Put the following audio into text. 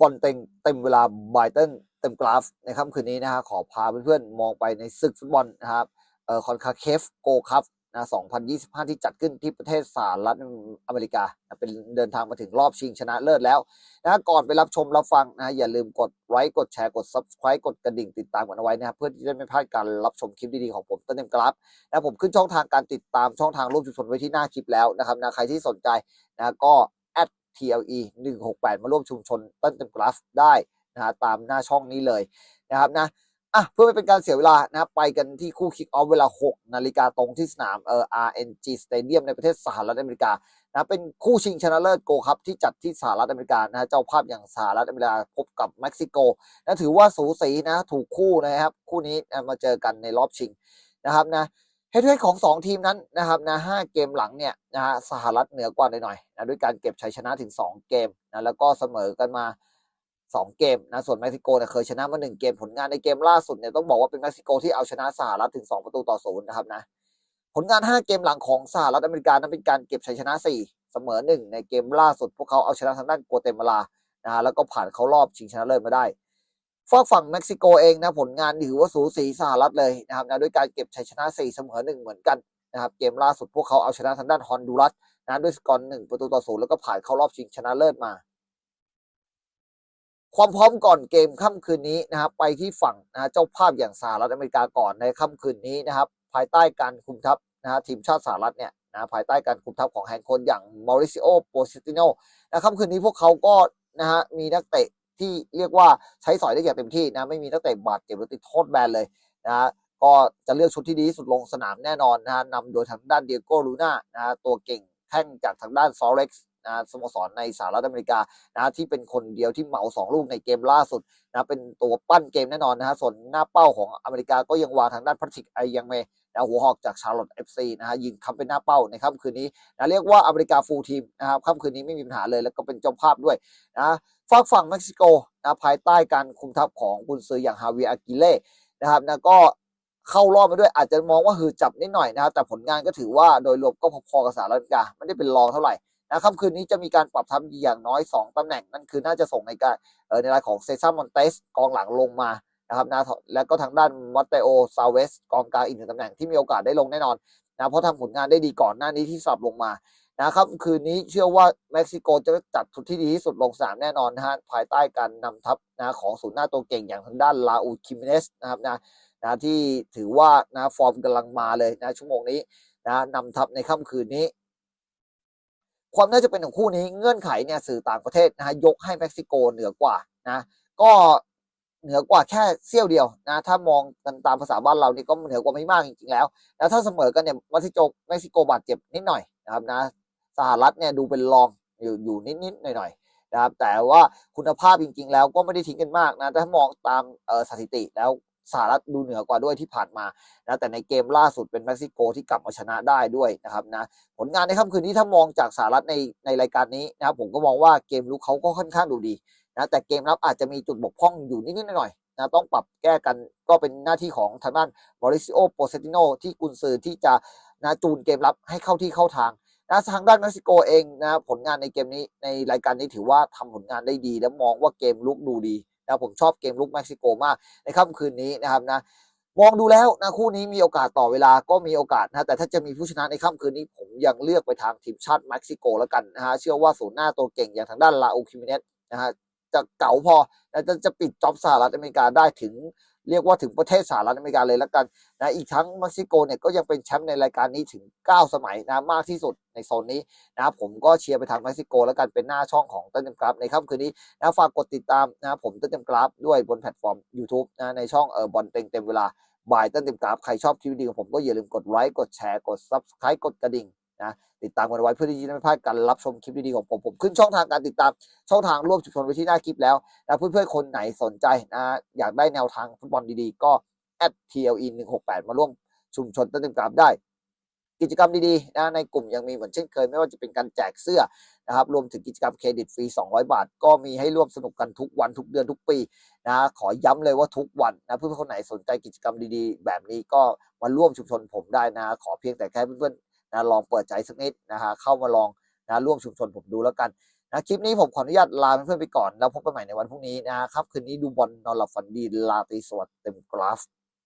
บอลเต็งเต็มเวลาไบเติลเต็มกราฟในค่ำคืนนี้นะฮะขอพาเพื่อนๆ มองไปในศึกฟุตบอลนะครับเอ่อคอนคาเคฟโกคัพนะ2025 ที่จัดขึ้นที่ประเทศสหรัฐอเมริกานะเป็นเดินทางมาถึงรอบชิงชนะเลิศแล้วนะก่อนไปรับชมรับฟังนะอย่าลืมกดไลค์กดแชร์กด subscribe กดกระดิ่งติดตามกันเอาไว้นะครับเพื่อที่จะไม่พลาดการรับชมคลิปดีๆของผมต้นเต็มกราฟนะผมขึ้นช่องทางการติดตามช่องทางรูปชุมชนไว้ที่หน้าคลิปแล้วนะครับนะใครที่สนใจนะก็ TLE 168 มาร่วมชุมชนต้นเต็มกราฟได้นะฮะตามหน้าช่องนี้เลยนะครับนะอะเพื่อไม่เป็นการเสียเวลานะไปกันที่คู่คิกออฟเวลา 6 นาฬิกาตรงที่สนามเอ่อ RNG Stadium ในประเทศสหรัฐอเมริกานะเป็นคู่ชิงชนะเลิศโกครับที่จัดที่สหรัฐอเมริกานะเจ้าภาพอย่างสหรัฐอเมริกาพบกับเม็กซิโกนะถือว่าสูสีนะถูกคู่นะครับ คู่นี้นะมาเจอกันในรอบชิงนะครับนะ เฮดเทของสองทีมนั้นนะครับนะห้าเกมหลังเนี่ยนะฮะสหรัฐเหนือกว่าหน่อยๆนะด้วยการเก็บชัยชนะถึง 2 เกมนะแล้วก็เสมอกันมา 2 เกมนะส่วนเม็กซิโกเนี่ยเคยชนะมา 1 เกมผลงานในเกมล่าสุดเนี่ยต้องบอกว่าเป็นเม็กซิโกที่เอาชนะสหรัฐถึง 2 ประตูต่อศูนย์นะครับนะผลงาน 5 เกมหลังของสหรัฐอเมริกานั้นเป็นการเก็บชัยชนะ 4 เสมอ 1 ในเกมล่าสุด พวกเขาเอาชนะทางด้านกัวเตมาลานะฮะแล้วก็ผ่านเข้ารอบชิงชนะเลิศมาได้ ฝากฝั่งเม็กซิโกเองนะผลงานถือว่าสูสีสหรัฐเลยนะครับนะด้วยการเก็บชัยชนะ 4 เสมอ 1 เหมือนกันนะครับเกมล่าสุดพวกเขาเอาชนะทางด้านฮอนดูรัสนะด้วยสกอร์หนึ่งประตูต่อศูนย์แล้วก็ผ่านเข้ารอบชิงชนะเลิศมา ความพร้อมก่อนเกมค่ำคืนนี้นะครับไปที่ฝั่งนะเจ้าภาพอย่างสหรัฐอเมริกาก่อนในค่ำคืนนี้นะครับ ภายใต้การคุมทัพนะฮะทีมชาติสหรัฐเนี่ยนะภายใต้การคุมทัพของแฮนด์ค้ชอย่างมอริซิโอโปซิติโนนะค่ำคืนนี้พวกเขาก็นะฮะมีนักเตะ ที่เรียกว่าใช้สอยได้อย่างเต็มที่นะไม่มีนักเตะบาดเจ็บหรือติดโทษแบนเลยนะก็จะเลือกชุดที่ดีที่สุดลงสนามแน่นอนนะนำโดยทางด้านเดียโก้ลูน่านะฮะตัวเก่งแข้งจากทางด้านซอเร็กซ์ นะสโมสรในสหรัฐอเมริกานะที่เป็นคนเดียวที่เหมาสองลูกในเกมล่าสุดนะเป็นตัวปั้นเกมแน่นอนนะฮะส่วนหน้าเป้าของอเมริกาก็ยังวางทางด้านพัทริกไอยังเมนะหัวหอกจากชาร์ลอตเอฟซีนะฮะยิงคำเป็นหน้าเป้าในค่ำคืนนี้นะเรียกว่าอเมริกาฟูลทีมนะครับค่ำคืนนี้ไม่มีปัญหาเลยแล้วก็เป็นเจ้าภาพด้วยนะฝากฝั่งเม็กซิโกนะภายใต้การคุมทัพของกุนซืออย่างฮาวิอากิเล่นะครับนะก็เข้ารอบมาด้วยอาจจะมองว่าหือจับนิดหน่อยนะครับแต่ผลงานก็ถือว่าโดยรวมก็พอๆกับสหรัฐอเมริกาไม่ได้เป็นรองเท่าไหร่ นะค่ำคืนนี้จะมีการปรับทัพอย่างน้อย 2ตำแหน่ง นั่นคือน่าจะส่งในการเออในรายของเซซ่ามอนเตสกองหลังลงมานะครับนะแล้วก็ทางด้านมอตเตโอซาเวสกองกลางอีกหนึ่งตำแหน่งที่มีโอกาสได้ลงแน่นอนนะเพราะทำผลงานได้ดีก่อนหน้านี้ที่สับลงมานะครับคืนนี้เชื่อว่าเม็กซิโกจะจัดชุดที่ดีที่สุดลงสนามแน่นอนนะฮะภายใต้การนำทัพนะของศูนย์หน้าตัวเก่งอย่างทางด้านลาอูคิมิเนสนะครับนะนะที่ถือว่านะฟอร์มกำลังมาเลยนะชั่วโมงนี้นะนำทัพในค่ำคืนนี้ ความน่าจะเป็นของคู่นี้เงื่อนไขเนี่ยสื่อต่างประเทศนะฮะยกให้เม็กซิโกเหนือกว่านะก็เหนือกว่าแค่เสี้ยวเดียวนะถ้ามองกันตามภาษาบ้านเรานี่ก็เหนือกว่าไม่มากจริงๆแล้ว แล้วถ้าเสมอกันเนี่ยม็กซิโกเม็กซิโกบาดเจ็บนิดหน่อยนะครับนะสหรัฐเนี่ยดูเป็นรองอยู่อยู่นิดๆหน่อยๆนะครับแต่ว่าคุณภาพจริงๆแล้วก็ไม่ได้ทิ้งกันมากนะถ้ามองตามสถิติแล้ว สหรัฐดูเหนือกว่าด้วยที่ผ่านมานะแต่ในเกมล่าสุดเป็นเม็กซิโกที่กลับมาชนะได้ด้วยนะครับนะผลงานในค่ำคืนนี้ถ้ามองจากสหรัฐในในรายการนี้นะครับผมก็มองว่าเกมลุกเขาก็ค่อนข้างดูดีนะแต่เกมรับอาจจะมีจุดบกพร่องอยู่นิดๆหน่อยๆนะต้องปรับแก้กันก็เป็นหน้าที่ของทางด้านมอริซิโอโปเซติโนที่กุนซือที่จะนะจูนเกมรับให้เข้าที่เข้าทางนะทางด้านเม็กซิโกเองนะผลงานในเกมนี้ในรายการนี้ถือว่าทำผลงานได้ดี และมองว่าเกมลุกดูดี นะผมชอบเกมลุกเม็กซิโกมากในค่ำคืนนี้นะครับนะมองดูแล้วนะคู่นี้มีโอกาสต่อเวลาก็มีโอกาสนะแต่ถ้าจะมีผู้ชนะในค่ำคืนนี้ผมยังเลือกไปทางทีมชาติเม็กซิโกแล้วกันนะฮะเชื่อว่าศูนย์หน้าตัวเก่งอย่างทางด้านลาอูคิมิเนสนะฮะจะเก๋าพอนะจะจะปิดจ็อบสหรัฐอเมริกาได้ถึง เรียกว่าถึงประเทศสหรัฐอเมริกาเลยแล้วกันนะอีกทั้งเม็กซิโกเนี่ยก็ยังเป็นแชมป์ในรายการนี้ถึง 9 สมัยนะมากที่สุดในโซนนี้นะผมก็เชียร์ไปทางเม็กซิโกแล้วกันเป็นหน้าช่องของเต้นเต็มกราฟในค่ำคืนนี้นะฝากกดติดตามนะผมเต้นเต็มกราฟด้วยบนแพลตฟอร์ม YouTube นะในช่องเออบอลเต็งเต็มเวลาบ่ายเต้นเต็มกราฟใครชอบคลิปดีของผมก็อย่าลืมกดไลค์กดแชร์กด Subscribe กดกระดิ่ง นะติดตามกันไว้เพื่อที่จะไม่พลาดการรับชมคลิปดีๆของผมผมขึ้นช่องทางการติดตามช่องทางร่วมชุมชนไว้ที่หน้าคลิปแล้วนะเพื่อนๆคนไหนสนใจนะอยากได้แนวทางฟุตบอลดีๆ ก็ @TLE 168มาร่วมชุมชนต้นต็มกราฟได้ กิจกรรมดีๆนะในกลุ่มยังมีเหมือนเช่นเคย ไม่ว่าจะเป็นการแจกเสื้อนะครับรวมถึงกิจกรรมเครดิตฟรี 200 บาท ก็มีให้ร่วมสนุกกันทุกวันทุกเดือนทุกปีนะขอย้ำเลยว่าทุกวันนะเพื่อนๆคนไหนสนใจกิจกรรมดีๆ แบบนี้ก็มาร่วมชุมชนผมได้นะ ขอเพียงแต่แค่เพื่อนๆ นะลองเปิดใจสักนิดนะฮะเข้ามาลองนะร่วมชุมชนผมดูแล้วกันนะคลิปนี้ผมขออนุญาตลาเพื่อนไปก่อน แล้วพบกันใหม่ในวันพรุ่งนี้นะครับคืนนี้ดูบอลนอนหลับฝันดีลาตีสวัสดิ์เต็มกราฟ